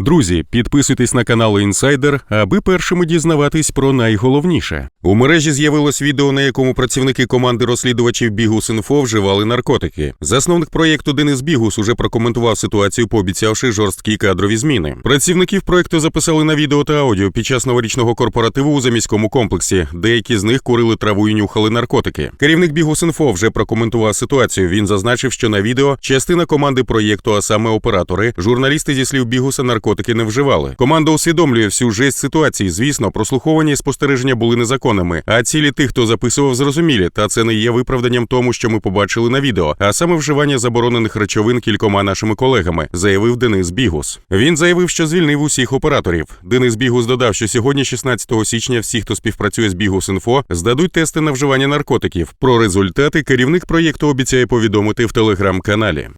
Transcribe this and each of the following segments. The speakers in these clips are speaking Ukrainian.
Друзі, підписуйтесь на канал Інсайдер, аби першими дізнаватись про найголовніше. У мережі з'явилось відео, на якому працівники команди розслідувачів Бігус.Інфо вживали наркотики. Засновник проєкту Денис Бігус уже прокоментував ситуацію, пообіцявши жорсткі кадрові зміни. Працівників проєкту записали на відео та аудіо під час новорічного корпоративу у заміському комплексі. Деякі з них курили траву і нюхали наркотики. Керівник Бігус.Інфо вже прокоментував ситуацію. Він зазначив, що на відео частина команди проєкту, а саме оператори, журналісти зі слів Бігуса наркотики не вживали. Команда усвідомлює всю жесть ситуації. Звісно, прослуховування і спостереження були незаконними, а цілі тих, хто записував, зрозумілі. Та це не є виправданням тому, що ми побачили на відео, а саме вживання заборонених речовин кількома нашими колегами, заявив Денис Бігус. Він заявив, що звільнив усіх операторів. Денис Бігус додав, що сьогодні, 16 січня, всі, хто співпрацює з Бігус.Інфо, здадуть тести на вживання наркотиків. Про результати керівник проєкту обіцяє повідомити в телеграм-каналі.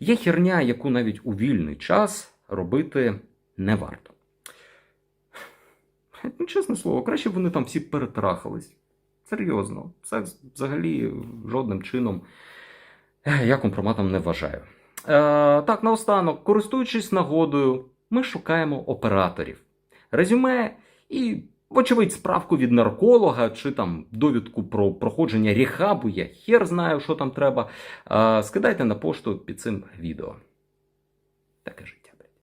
Є херня, яку навіть у вільний час робити не варто. Ну, чесне слово, краще б вони там всі перетрахались. Серйозно, секс взагалі жодним чином я компроматом не вважаю. Е, так, наостанок, користуючись нагодою, ми шукаємо операторів. Резюме і, вочевидь, справку від нарколога чи там довідку про проходження рехабу, я хер знаю, що там треба. Е, скидайте на пошту під цим відео. Так кажіть.